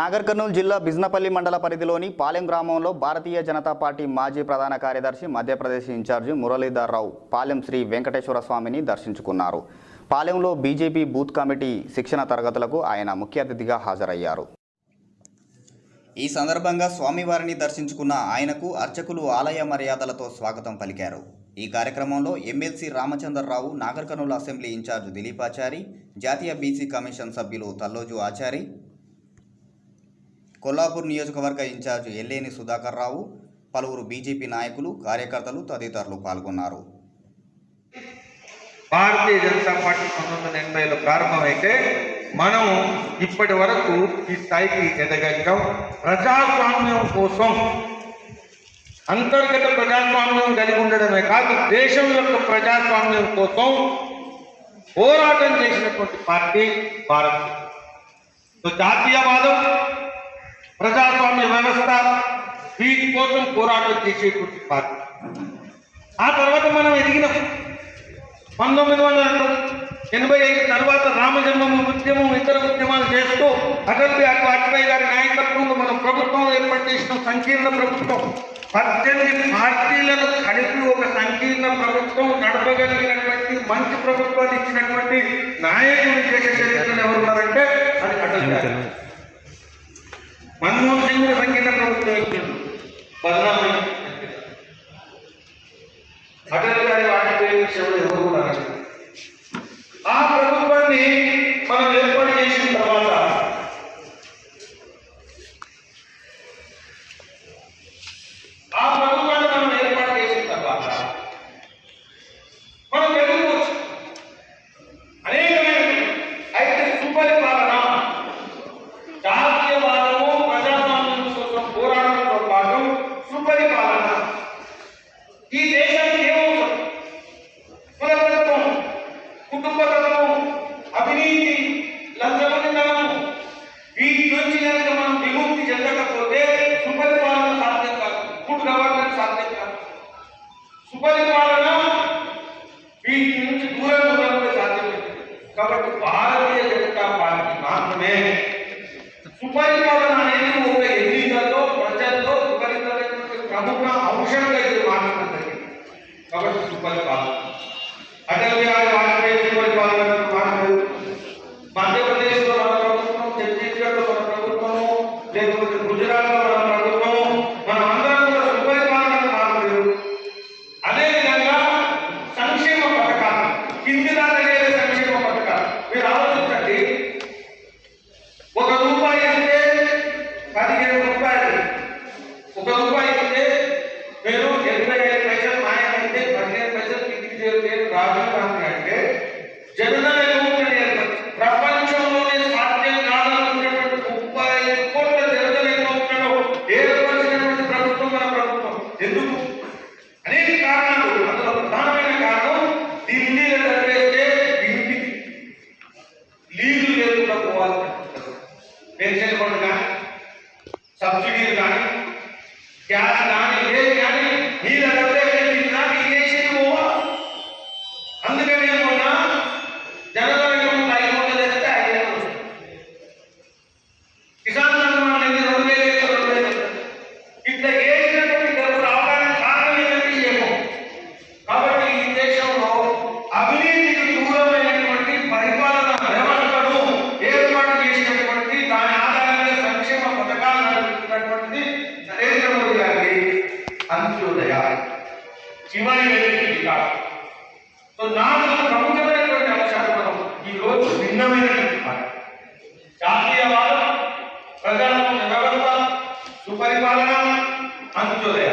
నాగర్ కర్నూలు జిల్లా బిజ్నపల్లి మండల పరిధిలోని పాలెం గ్రామంలో భారతీయ జనతా పార్టీ మాజీ ప్రధాన కార్యదర్శి మధ్యప్రదేశ్ ఇన్ఛార్జి మురళీధర్ రావు పాలెం శ్రీ వెంకటేశ్వర స్వామిని దర్శించుకున్నారు. పాలెంలో బీజేపీ బూత్ కమిటీ శిక్షణ తరగతులకు ఆయన ముఖ్య అతిథిగా హాజరయ్యారు. ఈ సందర్భంగా స్వామివారిని దర్శించుకున్న ఆయనకు అర్చకులు ఆలయ మర్యాదలతో స్వాగతం పలికారు. ఈ కార్యక్రమంలో MLC Ramachandra Rao Nagar Kurnool assembly incharge Dilipachari జాతీయ బీసీ కమిషన్ సభ్యులు తల్లోజు ఆచారి కొల్లాపూర్ నియోజకవర్గ ఇన్ఛార్జ్ ఎల్లేని సుధాకర్ రావు పలువురు బీజేపీ నాయకులు కార్యకర్తలు తదితరులు పాల్గొన్నారు. భారతీయ జనతా పార్టీ పంతొమ్మిది వందల ఎనభైలో ప్రారంభమైతే మనం ఇప్పటి వరకు ఈ స్థాయికి ఎదగలిగాం. ప్రజాస్వామ్యం కోసం అంతర్గత ప్రజాస్వామ్యం కలిగి ఉండడమే కాదు దేశం యొక్క ప్రజాస్వామ్యం కోసం పోరాటం చేసినటువంటి పార్టీ భారత్. సో జాతీయవాదం ప్రజాస్వామ్య వ్యవస్థ వీటి కోసం పోరాటం చేసేటువంటి పార్టీ. ఆ తర్వాత మనం ఎదిగినాం పంతొమ్మిది వందల ఎనభై ఐదు తర్వాత రామజన్మము ఉద్యమం ఇతర ఉద్యమాలు చేస్తూ అటల్ బిహారీ వాజ్పేయి గారి నాయకత్వంలో మనం ప్రభుత్వం ఏర్పాటు చేసిన సంకీర్ణ ప్రభుత్వం. పద్దెనిమిది పార్టీలను కలిపి ఒక సంకీర్ణ ప్రభుత్వం నడపగలిగినటువంటి మంచి ప్రభుత్వాన్ని ఇచ్చినటువంటి నాయకుడు చేసే చరిత్రలు ఎవరున్నారంటే అది అటల్ బిహారీ. మన్మోహన్ సింగ్ కూడా సంకీర్ణ ప్రభుత్వం ఇచ్చింది బదనామీ అటల్ గారి వాటిపై విషయంలో ఎవరు కూడా సుపరిపాలన అనేది ఒక ఎన్నికల్లో ప్రజల్లో సుపరిపాలన ప్రముఖ అంశంగా ఇది మార్చడం జరిగింది కాబట్టి సుపరిపాలన. అంత్యోదయ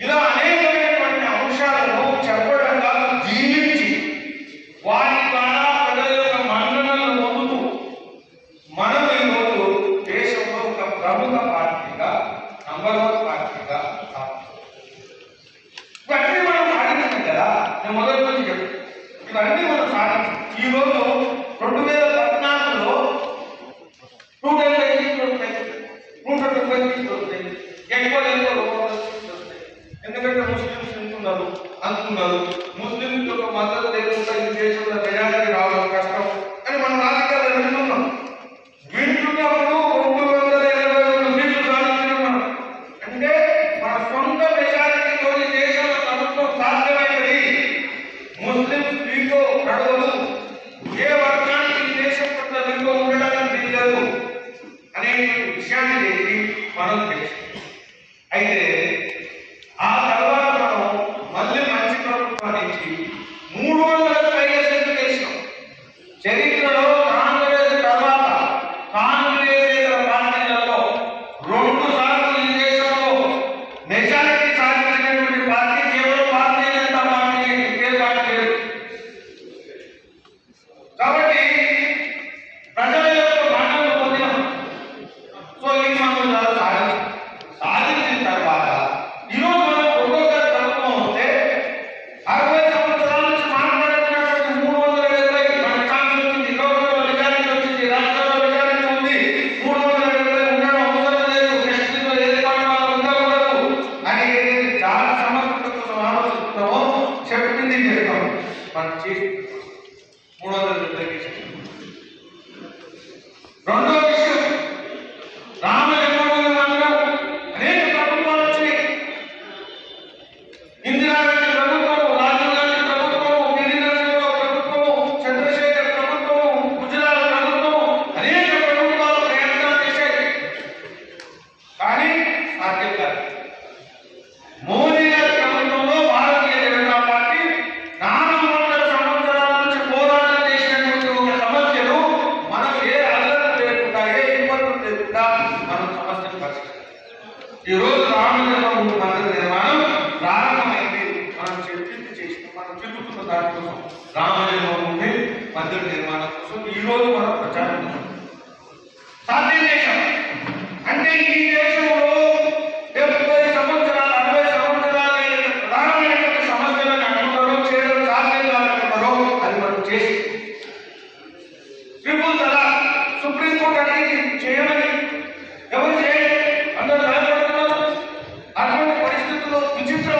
ఇలా అనేకమైనటువంటి అంశాలను చెప్పడం కాదు జీవించి వారి ద్వారా ప్రజల యొక్క మన్ననలు పొందుతూ మనం ఈరోజు దేశంలో ఒక ప్రముఖ పార్టీగా నంబర్ వన్ పార్టీగా ఇవన్నీ మనం సాధించాం కదా. నేను మొదటి నుంచి చెప్తాను ఇవన్నీ మనం సాధించాం. ఈరోజు సో దానికోసం దానికోసం రామజన్మభూమి మందిర నిర్మాణం కోసం ఈ రోజు మనం ప్రచారం సాధ్యం అంటే ఈ దేశంలో డెబ్బై అరవై ప్రధానమైనటువంటి సమస్యలను చేయడం సాధ్యం అది మనం చేసి ట్రిపుల్ సుప్రీంకోర్టు అనేది చేయమని ఎవరు అందరూ భయపడుతున్నారు అటువంటి పరిస్థితుల్లో విచిత్ర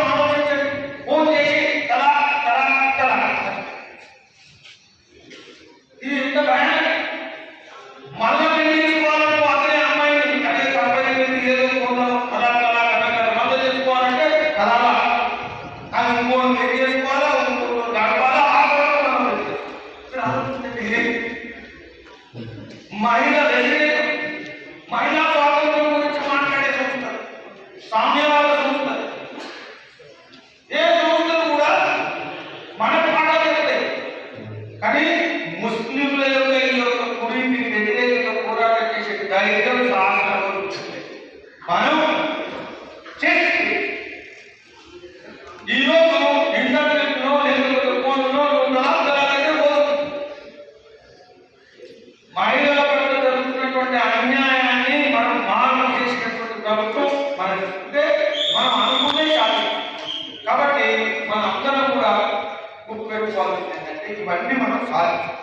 महिला ఇవన్నీ మనం సాధించాలి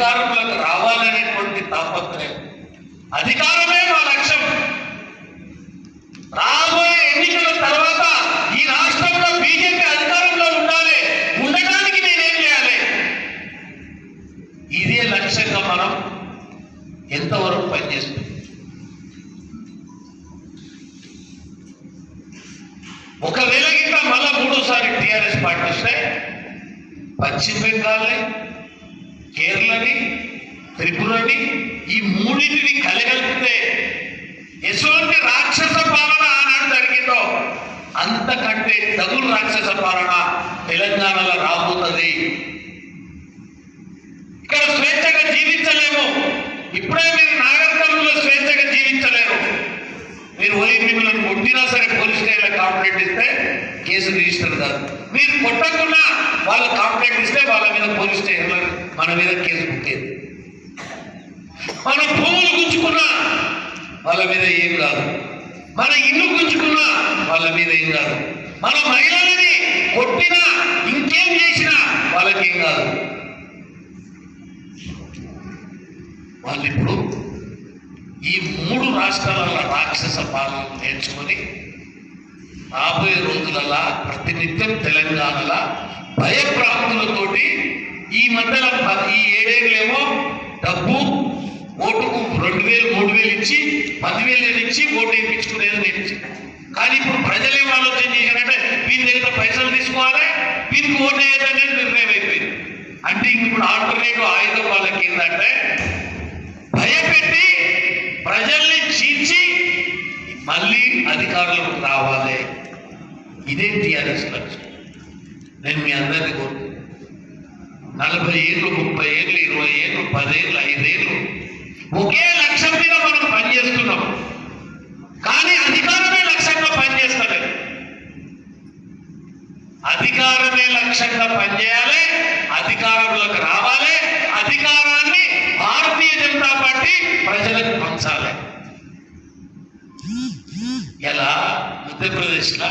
అధికారంలోకి రావాలనేటువంటి తాపత్రయం. అధికారమే మా లక్ష్యం. రాబోయే ఎన్నికల తర్వాత ఈ రాష్ట్రంలో బీజేపీ అధికారంలో ఉండాలి. ఉండటానికి నేనేం చేయాలి? ఇదే లక్ష్యంగా మనం ఎంతవరకు పనిచేస్తుంది ఒకవేళ గిట్ట మళ్ళా మూడోసారి టీఆర్ఎస్ పార్టీ వస్తే పశ్చిమ బెంగాల్ని కేరళని త్రిపురని ఈ మూడింటిని కలగలిపితే ఎటువంటి రాక్షస పాలన ఆనాడు జరిగిందో అంతకంటే తగులు రాక్షస పాలన తెలంగాణలో రాబోతుంది. ఇక్కడ స్వేచ్ఛగా జీవించలేము. ఇప్పుడే మీరు నాగరికల్లో స్వేచ్ఛగా జీవించలేరు. మీరు పోయి మిమ్మల్ని కొట్టినా సరే పోలీస్ స్టేషన్ కాంప్లైంట్ ఇస్తే కేసు రిజిస్టర్ కాదు. మీరు కొట్టకుండా వాళ్ళు కాంప్లైంట్ ఇస్తే వాళ్ళ మీద పోలీస్ స్టేషన్లో మన మీద కేసు పుట్టేది మన భూములు గుంజుకున్నా వాళ్ళ మీద ఏం కాదు. మన ఇల్లు గుంజుకున్నా వాళ్ళ మీద ఏం కాదు. మన మహిళలని కొట్టినా ఇంకేం చేసినా వాళ్ళకేం కాదు. వాళ్ళు ఇప్పుడు ఈ మూడు రాష్ట్రాల రాక్షస పాలన నేర్చుకొని రాబోయే రోజులలో ప్రతినిత్యం తెలంగాణలో భయప్రాంతులతోటి ఈ మధ్యలో ఈ ఏడేళ్ళేమో డబ్బు ఓటుకు రెండు వేలు మూడు వేలు ఇచ్చి పదివేలు ఇచ్చి ఓటు వేయించుకునేది నేర్చి కానీ ఇప్పుడు ప్రజలు ఏం ఆలోచన చేశారంటే వీరి దగ్గర పైసలు తీసుకోవాలి వీరికి ఓటేయదనేది నిర్ణయం అయిపోయింది. అంటే ఇప్పుడు ఆల్టర్నేటివ్ ఆయుధం వాళ్ళకి ఏంటంటే మళ్ళీ అధికారులకు రావాలి. ఇదే టీఆర్ఎస్ లక్ష్యం నేను మీ అందరినీ కోరుతున్నాను నలభై ఏళ్ళు ముప్పై ఏళ్ళు ఇరవై ఏళ్ళు పదేళ్ళు ఐదేళ్ళు ఒకే లక్ష్యం మీద మనం పనిచేస్తున్నాం. కానీ అధికారమే లక్ష్యంగా పనిచేస్తలేదు. అధికారమే లక్ష్యంగా పనిచేయాలి అధికారంలోకి రావాలి అధికారాన్ని భారతీయ జనతా పార్టీ ప్రజలకు పంచాలి. ఎలా మధ్యప్రదేశ్లో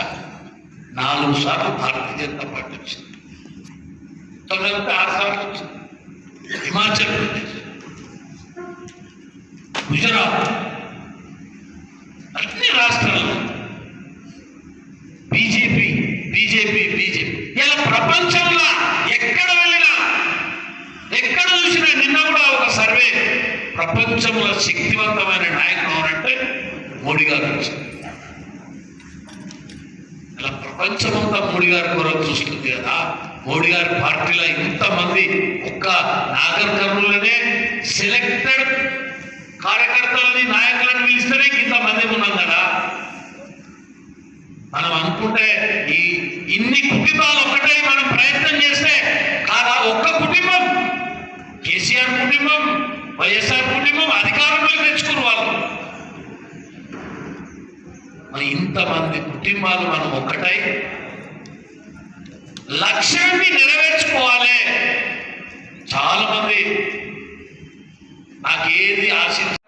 నాలుగు సార్లు భారతీయ జనతా పార్టీ వచ్చింది తొమ్మిది ఆరు సార్లు వచ్చింది హిమాచల్ ప్రదేశ్ గుజరాత్ అన్ని రాష్ట్రాలు బీజేపీ బీజేపీ బీజేపీ ప్రపంచమంతా మోడీ గారి కొరకు చూస్తుంది కదా మోడీ గారి పార్టీలో ఇంతమంది ఒక్క నాగర్ కర్నూలులోనే సెలెక్టెడ్ కార్యకర్తలని నాయకులను పిలిస్తేనే ఇంతమంది ఉన్నాం కదా. మనం అనుకుంటే ఈ ఇన్ని కుటుంబాలు ఒకటే మనం ప్రయత్నం చేస్తే కాదా? ఒక్క కుటుంబం కేసీఆర్ కుటుంబం వైఎస్ఆర్ కుటుంబం అధికారంలోకి తెచ్చుకున్న వాళ్ళు. మరి ఇంతమంది కుటుంబాలు మనం ఒక్కటై లక్ష్యాన్ని నెరవేర్చుకోవాలి. చాలా మంది నాకేది ఆశించ